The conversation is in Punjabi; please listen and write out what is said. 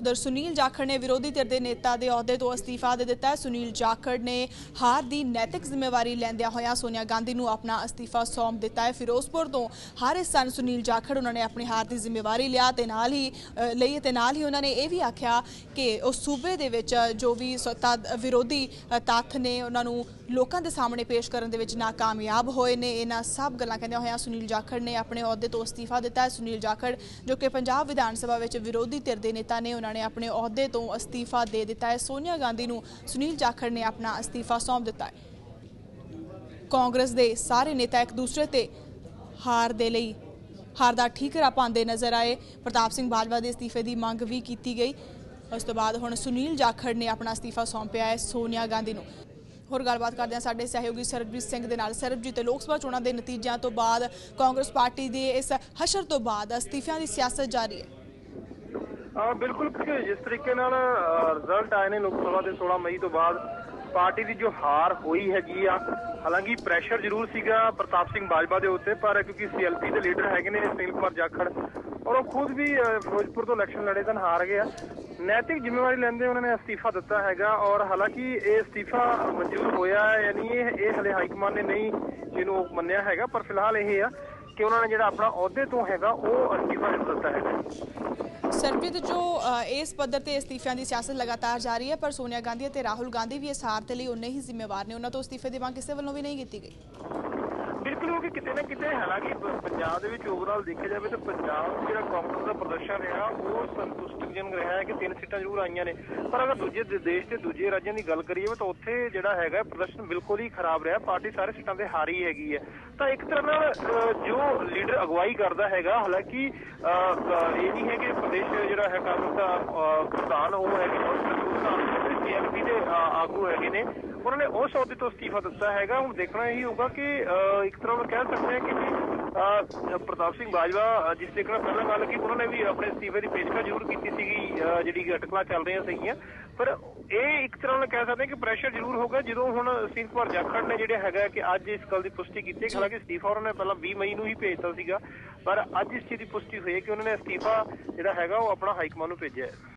ਉਧਰ ਸੁਨੀਲ ਜਾਖੜ ਨੇ ਵਿਰੋਧੀ ਧਿਰ ਦੇ ਨੇਤਾ ਦੇ ਅਹੁਦੇ ਤੋਂ ਅਸਤੀਫਾ ਦੇ ਦਿੱਤਾ ਹੈ। ਸੁਨੀਲ ਜਾਖੜ ਨੇ ਹਾਰ ਦੀ ਨੈਤਿਕ ਜ਼ਿੰਮੇਵਾਰੀ ਲੈਂਦਿਆਂ ਹੋਇਆ ਸੋਨੀਆ ਗਾਂਧੀ ਨੂੰ ਆਪਣਾ ਅਸਤੀਫਾ ਸੌਂਪ ਦਿੱਤਾ ਹੈ। ਫਿਰੋਜ਼ਪੁਰ ਤੋਂ ਹਾਰੇ ਸਨ ਸੁਨੀਲ ਜਾਖੜ, ਉਹਨਾਂ ਨੇ ਆਪਣੀ ਹਾਰ ਦੀ ਜ਼ਿੰਮੇਵਾਰੀ ਲਿਆ ਤੇ ਨਾਲ ਹੀ ਲਈ ਤੇ ਨਾਲ ਹੀ ਉਹਨਾਂ ਨੇ ਇਹ ਵੀ ਆਖਿਆ ਕਿ ਉਹ ਸੂਬੇ ਦੇ ਵਿੱਚ ਜੋ ਵੀ ਸੱਤਾ ਵਿਰੋਧੀ ਤੱਥ ਨੇ ਉਹਨਾਂ ਨੂੰ ਲੋਕਾਂ ਦੇ ਸਾਹਮਣੇ ਪੇਸ਼ ਕਰਨ ਦੇ ਵਿੱਚ ਨਾਕਾਮਯਾਬ ਹੋਏ ਨੇ। ਇਹਨਾਂ ਸਭ ਗੱਲਾਂ ਕਹਿੰਦੇ ਹੋਇਆਂ ਸੁਨੀਲ ਜਾਖੜ ਨੇ ਆਪਣੇ ਅਹੁਦੇ ਤੋਂ ਅਸਤੀਫਾ ਦਿੱਤਾ ਹੈ। ਸੁਨੀਲ ਜਾਖੜ, ਜੋ ਕਿ ਪੰਜਾਬ ਵਿਧਾਨ ਸਭਾ ਵਿੱਚ ਵਿਰੋਧੀ ਧਿਰ ਦੇ ਨੇਤਾ ਨੇ ਉਹਨਾਂ ਨੇ ਆਪਣੇ ਅਹੁਦੇ ਤੋਂ ਅਸਤੀਫਾ ਦੇ ਦਿੱਤਾ ਹੈ। ਸੋਨੀਆ ਗਾਂਧੀ ਨੂੰ ਸੁਨੀਲ ਜਾਖੜ ਨੇ ਆਪਣਾ ਅਸਤੀਫਾ ਸੌਂਪ ਦਿੱਤਾ ਹੈ। ਕਾਂਗਰਸ ਦੇ ਸਾਰੇ ਨੇਤਾ ਇੱਕ ਦੂਸਰੇ ਤੇ ਹਾਰ ਦੇ ਲਈ ਹਾਰ ਦਾ ਠੀਕਰਾ ਪਾਉਂਦੇ ਨਜ਼ਰ ਆਏ। ਪ੍ਰਤਾਪ ਸਿੰਘ ਬਾਜਵਾ ਦੇ ਅਸਤੀਫੇ ਦੀ ਮੰਗ ਵੀ ਕੀਤੀ ਗਈ। ਉਸ ਤੋਂ ਬਾਅਦ ਹੁਣ ਸੁਨੀਲ ਜਾਖੜ ਨੇ ਆਪਣਾ ਅਸਤੀਫਾ ਸੌਂਪਿਆ ਹੈ ਸੋਨੀਆ ਗਾਂਧੀ ਨੂੰ। ਹੋਰ ਗੱਲਬਾਤ ਕਰਦੇ ਹਾਂ ਸਾਡੇ ਸਹਿਯੋਗੀ ਸਰਬਜੀਤ ਸਿੰਘ ਦੇ ਨਾਲ। ਸਰਬਜੀਤ ਲੋਕ ਸਭਾ ਚੋਣਾਂ ਦੇ ਨਤੀਜਿਆਂ ਤੋਂ ਬਾਅਦ ਕਾਂਗਰਸ ਪਾਰਟੀ ਦੇ ਇਸ ਹਸ਼ਰ ਤੋਂ ਬਾਅਦ ਅਸਤੀਫਿਆਂ ਦੀ ਸਿਆਸਤ ਜਾਰੀ ਹੈ। ਹਾਂ, ਬਿਲਕੁਲ ਕਿ ਜਿਸ ਤਰੀਕੇ ਨਾਲ ਰਿਜ਼ਲਟ ਆਏ ਨੇ ਲੋਕ ਸਭਾ ਦੇ 16 ਮਈ ਤੋਂ ਬਾਅਦ, ਪਾਰਟੀ ਦੀ ਜੋ ਹਾਰ ਹੋਈ ਹੈਗੀ ਆ, ਹਾਲਾਂਕਿ ਪ੍ਰੈਸ਼ਰ ਜ਼ਰੂਰ ਸੀਗਾ ਪ੍ਰਤਾਪ ਸਿੰਘ ਬਾਜਵਾ ਦੇ ਉੱਤੇ, ਪਰ ਕਿਉਂਕਿ ਸੀਐਲਪੀ ਦੇ ਲੀਡਰ ਹੈਗੇ ਨੇ ਸੁਨੀਲ ਕੁਮਾਰ ਜਾਖੜ, ਔਰ ਉਹ ਖੁਦ ਵੀ ਫਿਰੋਜ਼ਪੁਰ ਤੋਂ ਇਲੈਕਸ਼ਨ ਲੜੇ ਤਾਂ ਹਾਰ ਗਏ ਆ। ਨੈਤਿਕ ਜ਼ਿੰਮੇਵਾਰੀ ਲੈਂਦੇ ਉਹਨਾਂ ਨੇ ਅਸਤੀਫਾ ਦਿੱਤਾ ਹੈਗਾ, ਔਰ ਹਾਲਾਂਕਿ ਇਹ ਅਸਤੀਫਾ ਮਨਜ਼ੂਰ ਹੋਇਆ ਯਾਨੀ ਇਹ ਇਹ ਹਲੇ ਹਾਈਕਮਾਨ ਨੇ ਨਹੀਂ ਜਿਹਨੂੰ ਮੰਨਿਆ ਹੈਗਾ, ਪਰ ਫਿਲਹਾਲ ਇਹ ਆ ਕਿ ਉਹਨਾਂ ਨੇ ਜਿਹੜਾ ਆਪਣਾ ਅਹੁਦੇ ਤੋਂ ਹੈਗਾ, ਉਹ ਅਸਤੀਫਾ ਦਿੱਤਾ ਹੈਗਾ। ਸਰਬਜੀਤ, ਜੋ ਇਸ ਪੱਧਰ ਤੇ ਅਸਤੀਫਿਆਂ ਦੀ ਸਿਆਸਤ ਲਗਾਤਾਰ ਜਾਰੀ ਹੈ, ਪਰ ਸੋਨੀਆ ਗਾਂਧੀ ਅਤੇ ਰਾਹੁਲ ਗਾਂਧੀ ਵੀ ਇਸ ਹਾਰ ਦੇ ਲਈ ਉਨੇ ਹੀ ਜ਼ਿੰਮੇਵਾਰ ਨੇ। ਉਹਨਾਂ ਤੋਂ ਅਸਤੀਫੇ ਦੀ ਮੰਗ ਕਿਸੇ ਵੱਲੋਂ ਵੀ ਨਹੀਂ ਕੀਤੀ ਗਈ। ਬਿਲਕੁਲ ਕਿ ਕਿਤੇ ਨਾ ਕਿਤੇ ਹਾਲਾਂਕਿ ਪੰਜਾਬ ਦੇ ਵਿੱਚ ਓਵਰਆਲ ਦੇਖਿਆ ਜਾਵੇ ਤਾਂ ਪੰਜਾਬ ਜਿਹੜਾ ਕਾਂਗਰਸ ਦਾ ਪ੍ਰਦਰਸ਼ਨ ਰਿਹਾ ਉਹ ਸੰਤੁਸ਼ਟੀਜਨਕ ਰਿਹਾ ਹੈ ਕਿ ਤਿੰਨ ਸੀਟਾਂ ਜ਼ਰੂਰ ਆਈਆਂ ਨੇ। ਪਰ ਅਗਰ ਦੂਜੇ ਦੇਸ਼ ਤੇ ਦੂਜੇ ਰਾਜਾਂ ਦੀ ਗੱਲ ਕਰੀਏ ਤਾਂ ਉੱਥੇ ਜਿਹੜਾ ਹੈਗਾ ਪ੍ਰਦਰਸ਼ਨ ਬਿਲਕੁਲ ਹੀ ਖਰਾਬ ਰਿਹਾ ਪਾਰਟੀ ਸਾਰੇ ਸੀਟਾਂ ਤੇ ਹਾਰੀ ਹੈਗੀ ਹੈ। ਤਾਂ ਇੱਕ ਤਰ੍ਹਾਂ ਨਾਲ ਜੋ ਲੀਡਰ ਅਗਵਾਈ ਕਰਦਾ ਹੈਗਾ ਹਾਲਾਂਕਿ ਇਹ ਨਹੀਂ ਹੈ ਕਿ ਪ੍ਰਦੇਸ਼ ਜਿਹੜਾ ਹੈ ਕਾਂਗਰਸ ਦਾ ਪ੍ਰਧਾਨ ਉਹ ਹੈਗੇ ਸੀਐਲਪੀ ਦੇ ਅ, ਆਗੂ ਹੈਗੇ ਨੇ। ਉਹਨਾਂ ਨੇ ਉਸ ਅਹੁਦੇ ਤੋਂ ਅਸਤੀਫਾ ਦਿੱਤਾ ਹੈਗਾ। ਹੁਣ ਦੇਖਣਾ ਇਹ ਹੋਊਗਾ ਕਿ ਇੱਕ ਤਰ੍ਹਾਂ ਨਾਲ ਕਹਿ ਸਕਦੇ ਹਾਂ ਕਿ ਪ੍ਰਤਾਪ ਸਿੰਘ ਬਾਜਵਾ ਜਿਸ ਤਰੀਕੇ ਨਾਲ ਪਹਿਲਾਂ ਗੱਲ ਕੀ ਉਹਨਾਂ ਨੇ ਵੀ ਆਪਣੇ ਅਸਤੀਫੇ ਦੀ ਪੇਸ਼ਕਸ਼ ਜ਼ਰੂਰ ਕੀਤੀ ਸੀਗੀ ਜਿਹੜੀ ਅਟਕਲਾਂ ਚੱਲ ਰਹੀਆਂ ਸੀਗੀਆਂ। ਪਰ ਇਹ ਇੱਕ ਤਰ੍ਹਾਂ ਨਾਲ ਕਹਿ ਸਕਦੇ ਹਾਂ ਕਿ ਪ੍ਰੈਸ਼ਰ ਜ਼ਰੂਰ ਹੋਗਾ ਜਦੋਂ ਹੁਣ ਸਿੰਘ ਕੁਮਾਰ ਜਾਖੜ ਨੇ ਜਿਹੜੇ ਹੈਗਾ ਕਿ ਅੱਜ ਇਸ ਗੱਲ ਦੀ ਪੁਸ਼ਟੀ ਕੀਤੀ ਹੈ ਕਿ ਹਾਲਾਂਕਿ ਅਸਤੀਫਾ ਉਹਨਾਂ ਨੇ ਪਹਿਲਾਂ 20 ਮਈ ਨੂੰ ਹੀ ਭੇਜਤਾ ਸੀਗਾ। ਪਰ ਅੱਜ ਇਸ ਚੀਜ਼ ਦੀ ਪੁਸ਼ਟੀ ਹੋਈ ਹੈ ਕਿ ਉਹਨਾਂ ਨੇ ਅਸਤੀਫਾ ਜਿਹੜਾ ਹੈਗਾ ਉਹ ਆਪਣਾ ਹਾਈ ਕਮਾਂਡ ਨੂੰ ਭੇਜਿਆ ਹੈ।